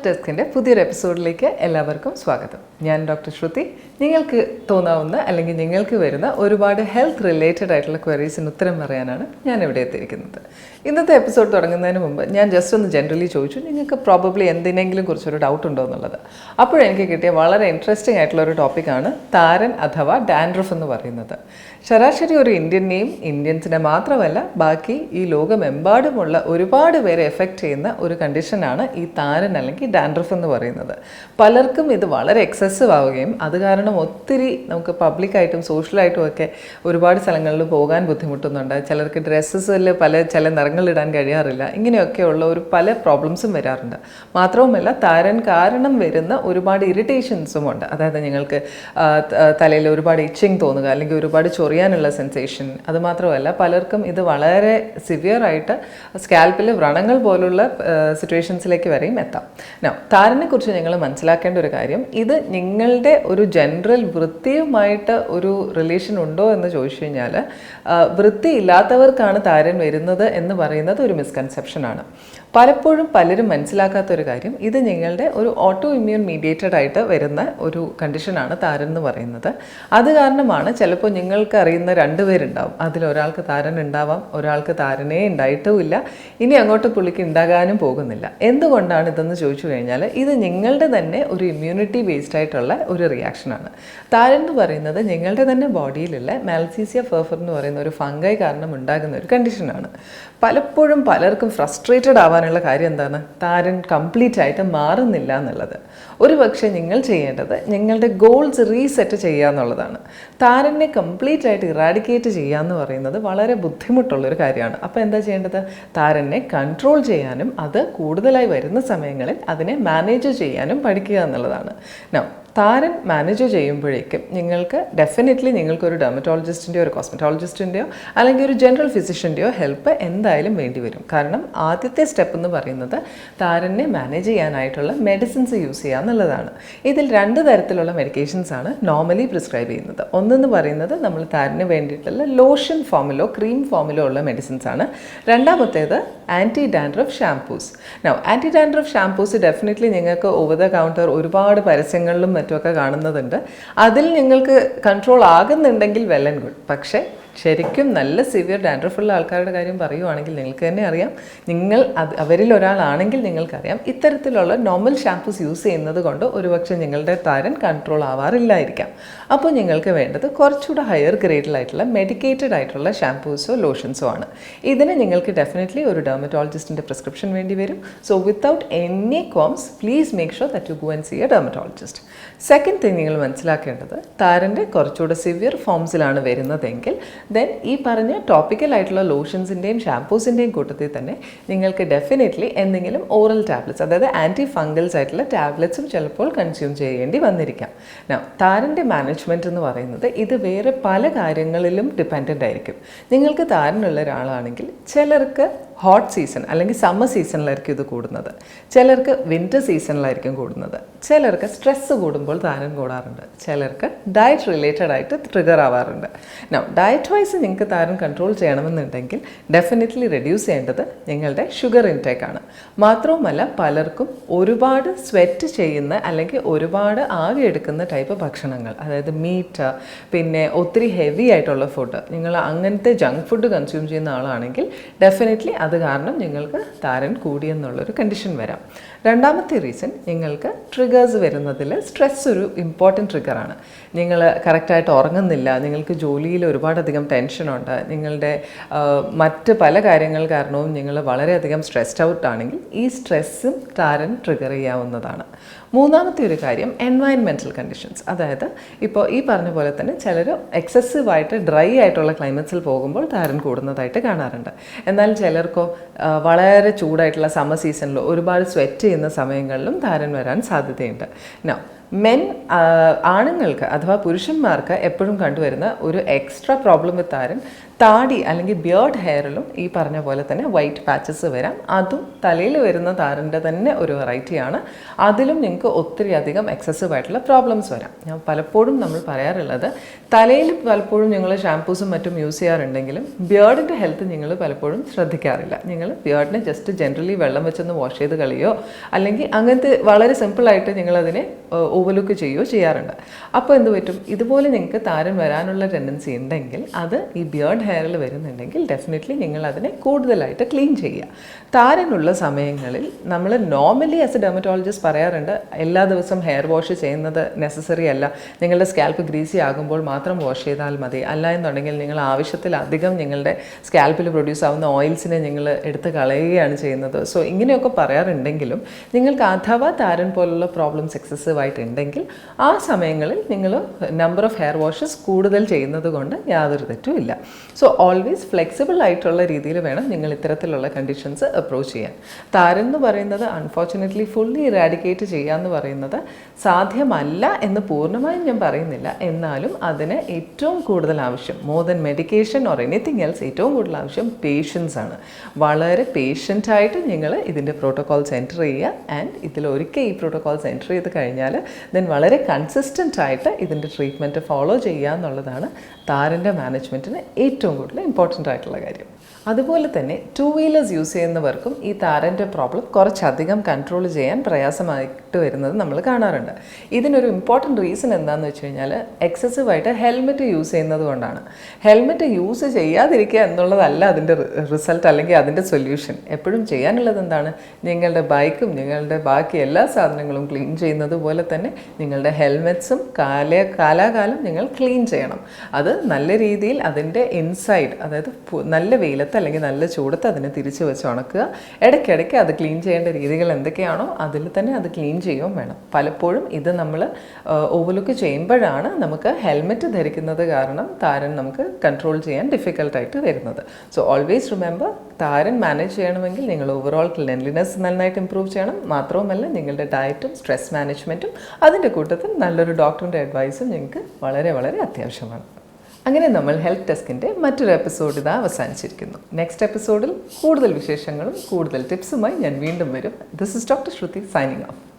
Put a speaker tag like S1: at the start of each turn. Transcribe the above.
S1: Health ഡെസ്കിന്റെ പുതിയൊരു എപ്പിസോഡിലേക്ക് എല്ലാവർക്കും സ്വാഗതം. ഞാൻ ഡോക്ടർ ശ്രുതി. നിങ്ങൾക്ക് തോന്നാവുന്ന അല്ലെങ്കിൽ നിങ്ങൾക്ക് വരുന്ന ഒരുപാട് ഹെൽത്ത് റിലേറ്റഡ് ആയിട്ടുള്ള ക്വയറീസിന് ഉത്തരം പറയാനാണ് ഞാൻ ഇവിടെ എത്തിയിരിക്കുന്നത്. ഇന്നത്തെ എപ്പിസോഡ് തുടങ്ങുന്നതിന് മുമ്പ് ഞാൻ ജസ്റ്റ് ഒന്ന് ജനറലി ചോദിച്ചു നിങ്ങൾക്ക് പ്രോബബ്ലി എന്തിനെങ്കിലും കുറിച്ചൊരു ഡൗട്ട് ഉണ്ടോ എന്നുള്ളത്. അപ്പോഴെനിക്ക് കിട്ടിയ വളരെ ഇൻട്രസ്റ്റിംഗ് ആയിട്ടുള്ള ഒരു ടോപ്പിക്കാണ് താരൻ അഥവാ ഡാൻഡ്രഫ് എന്ന് പറയുന്നത്. ശരാശരി ഒരു ഇന്ത്യനെയും ഇന്ത്യൻസിനെ മാത്രമല്ല ബാക്കി ഈ ലോകമെമ്പാടുമുള്ള ഒരുപാട് പേരെ എഫക്റ്റ് ചെയ്യുന്ന ഒരു കണ്ടീഷനാണ് ഈ താരൻ അല്ലെങ്കിൽ ഡാൻഡ്രഫ് എന്ന് പറയുന്നത്. പലർക്കും ഇത് വളരെ എക്സസീവ് ആവുകയും അത് കാരണം ഒത്തിരി നമുക്ക് പബ്ലിക്കായിട്ടും സോഷ്യലായിട്ടും ഒക്കെ ഒരുപാട് സ്ഥലങ്ങളിൽ പോകാൻ ബുദ്ധിമുട്ടുന്നുണ്ട്. ചിലർക്ക് ഡ്രസ്സസിൽ പല ചില നിറങ്ങളിടാൻ കഴിയാറില്ല. ഇങ്ങനെയൊക്കെയുള്ള ഒരു പല പ്രോബ്ലംസും വരാറുണ്ട്. മാത്രവുമല്ല താരൻ കാരണം വരുന്ന ഒരുപാട് ഇറിറ്റേഷൻസും ഉണ്ട്. അതായത് ഞങ്ങൾക്ക് തലയിൽ ഒരുപാട് ഇച്ചിങ് തോന്നുക അല്ലെങ്കിൽ ഒരുപാട് ചൊറിയാനുള്ള സെൻസേഷൻ അതുമാത്രമല്ല പലർക്കും ഇത് വളരെ സിവിയർ ആയിട്ട് സ്കാൽപ്പിൽ വ്രണങ്ങൾ പോലുള്ള സിറ്റുവേഷൻസിലേക്ക് വരെയും എത്താം. Now, താരനെക്കുറിച്ച് കുറിച്ച് നിങ്ങൾ മനസ്സിലാക്കേണ്ട ഒരു കാര്യം ഇത് നിങ്ങളുടെ ഒരു ജനറൽ വൃത്തിയുമായിട്ട് ഒരു റിലേഷൻ ഉണ്ടോ എന്ന് ചോദിച്ചു കഴിഞ്ഞാൽ വൃത്തി ഇല്ലാത്തവർക്കാണ് താരൻ വരുന്നത് എന്ന് പറയുന്നത് ഒരു മിസ്കൺസെപ്ഷനാണ് പലപ്പോഴും പലരും മനസ്സിലാക്കാത്ത ഒരു കാര്യം ഇത് നിങ്ങളുടെ ഒരു ഓട്ടോ ഇമ്മ്യൂൺ മീഡിയേറ്റഡ് ആയിട്ട് വരുന്ന ഒരു കണ്ടീഷനാണ് താരൻ എന്ന് പറയുന്നത്. അത് കാരണമാണ് ചിലപ്പോൾ നിങ്ങൾക്ക് അറിയുന്ന രണ്ടുപേരുണ്ടാവും അതിൽ ഒരാൾക്ക് താരൻ ഉണ്ടാവാം ഒരാൾക്ക് താരനേ ഉണ്ടായിട്ടുമില്ല ഇനി അങ്ങോട്ട് പുള്ളിക്ക് ഉണ്ടാകാനും പോകുന്നില്ല. എന്തുകൊണ്ടാണ് ഇതെന്ന് ചോദിച്ചു കഴിഞ്ഞാൽ ഇത് നിങ്ങളുടെ തന്നെ ഒരു ഇമ്മ്യൂണിറ്റി ബേസ്ഡ് ആയിട്ടുള്ള ഒരു റിയാക്ഷനാണ് താരൻ എന്ന് പറയുന്നത് നിങ്ങളുടെ തന്നെ ബോഡിയിലുള്ള മാൽസീസിയ ഫെർഫർ എന്ന് പറയുന്ന ഒരു ഫംഗൈ കാരണം ഉണ്ടാകുന്ന ഒരു കണ്ടീഷനാണ് പലപ്പോഴും പലർക്കും ഫ്രസ്ട്രേറ്റഡ് ആവാനുള്ള കാര്യം എന്താണ്? താരൻ കംപ്ലീറ്റ് ആയിട്ട് മാറുന്നില്ല എന്നുള്ളത്. ഒരു പക്ഷേ നിങ്ങൾ ചെയ്യേണ്ടത് നിങ്ങളുടെ ഗോൾസ് റീസെറ്റ് ചെയ്യുക എന്നുള്ളതാണ്. താരനെ കംപ്ലീറ്റ് ആയിട്ട് ഇറാഡിക്കേറ്റ് ചെയ്യുക എന്ന് പറയുന്നത് വളരെ ബുദ്ധിമുട്ടുള്ളൊരു കാര്യമാണ്. അപ്പോൾ എന്താ ചെയ്യേണ്ടത്? താരനെ കൺട്രോൾ ചെയ്യാനും അത് കൂടുതലായി വരുന്ന സമയങ്ങളിൽ അതിനെ മാനേജ് ചെയ്യാനും പഠിക്കുക എന്നുള്ളതാണ്. Now, താരൻ മാനേജ് ചെയ്യുമ്പോഴേക്കും നിങ്ങൾക്ക് ഡെഫിനറ്റ്ലി നിങ്ങൾക്ക് ഒരു ഡെർമറ്റോളജിസ്റ്റിന്റെയോ ഒരു കോസ്മെറ്റോളജിസ്റ്റിന്റെയോ അല്ലെങ്കിൽ ഒരു ജനറൽ ഫിസിഷ്യന്റെയോ ഹെൽപ്പ് എന്തായാലും വേണ്ടി വരും. കാരണം ആദ്യത്തെ സ്റ്റെപ്പ് എന്ന് പറയുന്നത് താരനെ മാനേജ് ചെയ്യാനായിട്ടുള്ള മെഡിസിൻസ് യൂസ് ചെയ്യുക എന്നുള്ളതാണ്. ഇതിൽ രണ്ട് തരത്തിലുള്ള മെഡിക്കേഷൻസ് ആണ് നോർമലി പ്രിസ്ക്രൈബ് ചെയ്യുന്നത്. ഒന്നെന്ന് പറയുന്നത് നമ്മൾ താരന് വേണ്ടിയിട്ടുള്ള ലോഷൻ ഫോമിലോ ക്രീം ഫോമിലോ ഉള്ള മെഡിസിൻസ് ആണ്. രണ്ടാമത്തേത് anti dandruff shampoos no anti dandruff shampoos definitely നിങ്ങൾക്ക് ഓവർ ദ കൗണ്ടർ ഒരുപാട് പരസ്യങ്ങളിലും മറ്റുമൊക്കെ കാണുന്നതുണ്ട്. അതിൽ നിങ്ങൾക്ക് കൺട്രോൾ ആകുന്നുണ്ടെങ്കിൽ വെൽ ആൻഡ് ഗുഡ് പക്ഷേ ശരിക്കും നല്ല സിവിയർ ഡാൻഡ്രഫുള്ള ആൾക്കാരുടെ കാര്യം പറയുവാണെങ്കിൽ നിങ്ങൾക്ക് തന്നെ അറിയാം. നിങ്ങൾ അത് അവരിൽ ഒരാളാണെങ്കിൽ നിങ്ങൾക്കറിയാം. ഇത്തരത്തിലുള്ള നോർമൽ ഷാംപൂസ് യൂസ് ചെയ്യുന്നത് കൊണ്ട് ഒരുപക്ഷെ നിങ്ങളുടെ താരൻ കൺട്രോൾ ആവാറില്ലായിരിക്കാം. അപ്പോൾ നിങ്ങൾക്ക് വേണ്ടത് കുറച്ചുകൂടെ ഹയർ ഗ്രേഡിലായിട്ടുള്ള മെഡിക്കേറ്റഡ് ആയിട്ടുള്ള ഷാംപൂസോ ലോഷൻസോ ആണ്. ഇതിന് നിങ്ങൾക്ക് ഡെഫിനറ്റ്ലി ഒരു ഡെർമറ്റോളജിസ്റ്റിന്റെ പ്രിസ്ക്രിപ്ഷൻ വേണ്ടി വരും. So without any qualms please make sure that you go and see a dermatologist second thing നിങ്ങൾ മനസ്സിലാക്കേണ്ടത് താരന്റെ കുറച്ചുകൂടെ സിവിയർ ഫോംസിലാണ് വരുന്നതെങ്കിൽ ദെൻ ഈ പറഞ്ഞ ടോപ്പിക്കലായിട്ടുള്ള ലോഷൻസിന്റെയും ഷാംപൂസിന്റെയും കൂട്ടത്തിൽ തന്നെ നിങ്ങൾക്ക് ഡെഫിനറ്റ്ലി എന്തെങ്കിലും ഓറൽ ടാബ്ലറ്റ്സ് അതായത് ആന്റി ഫംഗൽസ് ആയിട്ടുള്ള ടാബ്ലറ്റ്സും ചിലപ്പോൾ കൺസ്യൂം ചെയ്യേണ്ടി വന്നിരിക്കാം. താരന്റെ മാനേജ്മെന്റ് എന്ന് പറയുന്നത് ഇത് വേറെ പല കാര്യങ്ങളിലും ഡിപ്പെൻഡന്റ് ആയിരിക്കും. നിങ്ങൾക്ക് താരനുള്ള ഒരാളാണെങ്കിൽ ചിലർക്ക് ഹോട്ട് സീസൺ അല്ലെങ്കിൽ സമ്മർ സീസണിലായിരിക്കും ഇത് കൂടുന്നത്. ചിലർക്ക് വിന്റർ സീസണിലായിരിക്കും കൂടുന്നത്. ചിലർക്ക് സ്ട്രെസ്സ് കൂടുമ്പോൾ താനും കൂടാറുണ്ട്. ചിലർക്ക് ഡയറ്റ് റിലേറ്റഡ് ആയിട്ട് ട്രിഗർ ആവാറുണ്ട്. നോ ഡയറ്റ് വൈസ് നിങ്ങൾക്ക് താരം കൺട്രോൾ ചെയ്യണമെന്നുണ്ടെങ്കിൽ ഡെഫിനറ്റ്ലി റെഡ്യൂസ് ചെയ്യേണ്ടത് നിങ്ങളുടെ ഷുഗർ ഇൻടേക്ക് ആണ്. മാത്രവുമല്ല പലർക്കും ഒരുപാട് സ്വെറ്റ് ചെയ്യുന്ന അല്ലെങ്കിൽ ഒരുപാട് ആകെ എടുക്കുന്ന ടൈപ്പ് ഭക്ഷണങ്ങൾ അതായത് മീറ്റ് പിന്നെ ഒത്തിരി ഹെവി ആയിട്ടുള്ള ഫുഡ് നിങ്ങൾ അങ്ങനത്തെ ജങ്ക് ഫുഡ് കൺസ്യൂം ചെയ്യുന്ന ആളാണെങ്കിൽ ഡെഫിനറ്റ്ലി കാരണം നിങ്ങൾക്ക് താരൻ കൂടിയെന്നുള്ളൊരു കണ്ടീഷൻ വരാം. രണ്ടാമത്തെ റീസൺ നിങ്ങൾക്ക് ട്രിഗേഴ്സ് വരുന്നതിൽ സ്ട്രെസ് ഒരു ഇമ്പോർട്ടന്റ് ട്രിഗറാണ് നിങ്ങൾ കറക്റ്റായിട്ട് ഉറങ്ങുന്നില്ല നിങ്ങൾക്ക് ജോലിയിൽ ഒരുപാടധികം ടെൻഷനുണ്ട് നിങ്ങളുടെ മറ്റ് പല കാര്യങ്ങൾ കാരണവും നിങ്ങൾ വളരെയധികം സ്ട്രെസ്ഡ് ഔട്ട് ആണെങ്കിൽ ഈ സ്ട്രെസ്സും ടാരൻ ട്രിഗർ ചെയ്യാവുന്നതാണ്. മൂന്നാമത്തെ ഒരു കാര്യം എൻവയൺമെന്റൽ കണ്ടീഷൻസ് അതായത് ഇപ്പോൾ ഈ പറഞ്ഞ പോലെ തന്നെ ചിലർ എക്സസീവായിട്ട് ഡ്രൈ ആയിട്ടുള്ള ക്ലൈമറ്റ്സിൽ പോകുമ്പോൾ താരൻ കൂടുന്നതായിട്ട് കാണാറുണ്ട്. എന്നാൽ ചിലർക്കോ വളരെ ചൂടായിട്ടുള്ള സമ്മർ സീസണിലോ ഒരുപാട് സ്വെറ്റ് ചെയ്യുന്ന സമയങ്ങളിലും താരൻ വരാൻ സാധ്യതയുണ്ട്. നോ മെൻ ആണുങ്ങൾക്ക് അഥവാ പുരുഷന്മാർക്ക് എപ്പോഴും കണ്ടുവരുന്ന ഒരു എക്സ്ട്രാ പ്രോബ്ലം വിത്ത് താരൻ താടി അല്ലെങ്കിൽ ബിയേർഡ് ഹെയറിലും ഈ പറഞ്ഞ പോലെ തന്നെ വൈറ്റ് പാച്ചസ് വരാം. അതും തലയിൽ വരുന്ന താരന്റെ തന്നെ ഒരു വെറൈറ്റിയാണ് അതിലും നിങ്ങൾക്ക് ഒത്തിരി അധികം എക്സസീവ് ആയിട്ടുള്ള പ്രോബ്ലംസ് വരാം. ഞാൻ പലപ്പോഴും നമ്മൾ പറയാറുള്ളത് തലയിൽ പലപ്പോഴും നിങ്ങൾ ഷാംപൂസും മറ്റും യൂസ് ചെയ്യാറുണ്ടെങ്കിലും ബിയേർഡിന്റെ ഹെൽത്ത് നിങ്ങൾ പലപ്പോഴും ശ്രദ്ധിക്കാറില്ല. നിങ്ങൾ ബിയേർഡിനെ ജസ്റ്റ് ജനറലി വെള്ളം വെച്ചൊന്ന് വാഷ് ചെയ്ത് കളിയോ അല്ലെങ്കിൽ അങ്ങനത്തെ വളരെ സിമ്പിളായിട്ട് നിങ്ങളതിനെ ഓവർലുക്ക് ചെയ്യുകയോ ചെയ്യാറുണ്ട്. അപ്പോൾ എന്ത് പറ്റും? ഇതുപോലെ നിങ്ങൾക്ക് താരൻ വരാനുള്ള ടെൻഡൻസി ഉണ്ടെങ്കിൽ അത് ഈ ബിയേർഡ് ഹെയറിൽ വരുന്നുണ്ടെങ്കിൽ ഡെഫിനറ്റ്ലി നിങ്ങൾ അതിനെ കൂടുതലായിട്ട് ക്ലീൻ ചെയ്യുക. താരനുള്ള സമയങ്ങളിൽ നമ്മൾ നോർമലി ആസ് എ ഡെർമറ്റോളജിസ്റ്റ് പറയാറുണ്ട് എല്ലാ ദിവസവും ഹെയർ വാഷ് ചെയ്യുന്നത് നെസസറി അല്ല. നിങ്ങളുടെ സ്കാൽപ്പ് ഗ്രീസി ആകുമ്പോൾ മാത്രം വാഷ് ചെയ്താൽ മതി. അല്ല എന്നുണ്ടെങ്കിൽ നിങ്ങൾ ആവശ്യത്തിലധികം നിങ്ങളുടെ സ്കാൽപ്പിൽ പ്രൊഡ്യൂസ് ആവുന്ന ഓയിൽസിനെ നിങ്ങൾ എടുത്ത് കളയുകയാണ് ചെയ്യുന്നത്. സോ ഇങ്ങനെയൊക്കെ പറയാറുണ്ടെങ്കിലും നിങ്ങൾക്ക് അഥവാ താരൻ പോലുള്ള പ്രോബ്ലംസ് എക്സസീവ് ആയിട്ടുണ്ടെങ്കിൽ ആ സമയങ്ങളിൽ നിങ്ങൾ നമ്പർ ഓഫ് ഹെയർ വാഷസ് കൂടുതൽ ചെയ്യുന്നത് കൊണ്ട് യാതൊരു തെറ്റും ഇല്ല. സോ ഓൾവേസ് ഫ്ലെക്സിബിൾ ആയിട്ടുള്ള രീതിയിൽ വേണം നിങ്ങൾ ഇത്തരത്തിലുള്ള കണ്ടീഷൻസ് അപ്രോച്ച് ചെയ്യാൻ. താരൻ എന്ന് പറയുന്നത് അൺഫോർച്ചുനേറ്റ്ലി ഫുള്ളി ഇറാഡിക്കേറ്റ് ചെയ്യുക എന്ന് പറയുന്നത് സാധ്യമല്ല എന്ന് പൂർണമായും ഞാൻ പറയുന്നില്ല. എന്നാലും അതിന് ഏറ്റവും കൂടുതൽ ആവശ്യം more than medication or anything else ഏറ്റവും കൂടുതൽ ആവശ്യം പേഷ്യൻസ് ആണ്. വളരെ പേഷ്യന്റായിട്ട് നിങ്ങൾ ഇതിന്റെ പ്രോട്ടോകോൾസ് എന്റർ ചെയ്യുക. ആൻഡ് ഇതിൽ ഒരിക്കൽ ഈ പ്രോട്ടോകോൾസ് എന്റർ ചെയ്ത് കഴിഞ്ഞാൽ ദെൻ വളരെ കൺസിസ്റ്റന്റ് ആയിട്ട് ഇതിന്റെ ട്രീറ്റ്മെന്റ് ഫോളോ ചെയ്യുക എന്നുള്ളതാണ് താരന്റെ മാനേജ്മെന്റിന് ഏറ്റവും കൂടുതൽ ഇമ്പോർട്ടന്റ് ആയിട്ടുള്ള കാര്യം. അതുപോലെ തന്നെ ടു വീലേഴ്സ് യൂസ് ചെയ്യുന്നവർക്കും ഈ താരന്റെ പ്രോബ്ലം കുറച്ചധികം കൺട്രോൾ ചെയ്യാൻ പ്രയാസമായിട്ട് വരുന്നത് നമ്മൾ കാണാറുണ്ട്. ഇതിനൊരു ഇമ്പോർട്ടന്റ് റീസൺ എന്താണെന്ന് വെച്ച് കഴിഞ്ഞാൽ എക്സസീവായിട്ട് ഹെൽമെറ്റ് യൂസ് ചെയ്യുന്നത് കൊണ്ടാണ്. ഹെൽമെറ്റ് യൂസ് ചെയ്യാതിരിക്കുക എന്നുള്ളതല്ല അതിന്റെ റിസൾട്ട് അല്ലെങ്കിൽ അതിന്റെ സൊല്യൂഷൻ എപ്പോഴും ചെയ്യാനുള്ളത് എന്താണ്? നിങ്ങളുടെ ബൈക്കും നിങ്ങളുടെ ബാക്കി എല്ലാ സാധനങ്ങളും ക്ലീൻ ചെയ്യുന്നത് പോലെ തന്നെ നിങ്ങളുടെ ഹെൽമെറ്റ്സും കാല കാലാകാലം നിങ്ങൾ ക്ലീൻ ചെയ്യണം. അത് നല്ല രീതിയിൽ അതിന്റെ ഇൻസൈഡ് അതായത് നല്ല വെയിലത്ത് അല്ലെങ്കിൽ നല്ല ചൂടത്ത് അതിനെ തിരിച്ച് വെച്ച് ഉണക്കുക. ഇടയ്ക്കിടയ്ക്ക് അത് ക്ലീൻ ചെയ്യേണ്ട രീതികൾ എന്തൊക്കെയാണോ അതിൽ തന്നെ അത് ക്ലീൻ ചെയ്യുകയും വേണം. പലപ്പോഴും ഇത് നമ്മൾ ഓവർലുക്ക് ചെയ്യുമ്പോഴാണ് നമുക്ക് ഹെൽമെറ്റ് ധരിക്കുന്നത് കാരണം താരൻ നമുക്ക് കൺട്രോൾ ചെയ്യാൻ ഡിഫിക്കൽട്ടായിട്ട് വരുന്നത്. സോ ഓൾവേസ് റിമെമ്പർ താരൻ മാനേജ് ചെയ്യണമെങ്കിൽ നിങ്ങൾ ഓവറോൾ ക്ലെൻലിനെസ് നന്നായിട്ട് ഇമ്പ്രൂവ് ചെയ്യണം. മാത്രവുമല്ല നിങ്ങളുടെ ഡയറ്റും സ്ട്രെസ് മാനേജ്മെന്റും അതിന്റെ കൂട്ടത്തിൽ നല്ലൊരു ഡോക്ടറിന്റെ അഡ്വൈസും നിങ്ങൾക്ക് വളരെ വളരെ അത്യാവശ്യമാണ്. അങ്ങനെ നമ്മൾ ഹെൽത്ത് ഡെസ്കിന്റെ മറ്റൊരു എപ്പിസോഡ് ഇതാ അവസാനിച്ചിരിക്കുന്നു. നെക്സ്റ്റ് എപ്പിസോഡിൽ കൂടുതൽ വിശേഷങ്ങളും കൂടുതൽ ടിപ്സുമായി ഞാൻ വീണ്ടും വരും. This is doctor Shruti signing off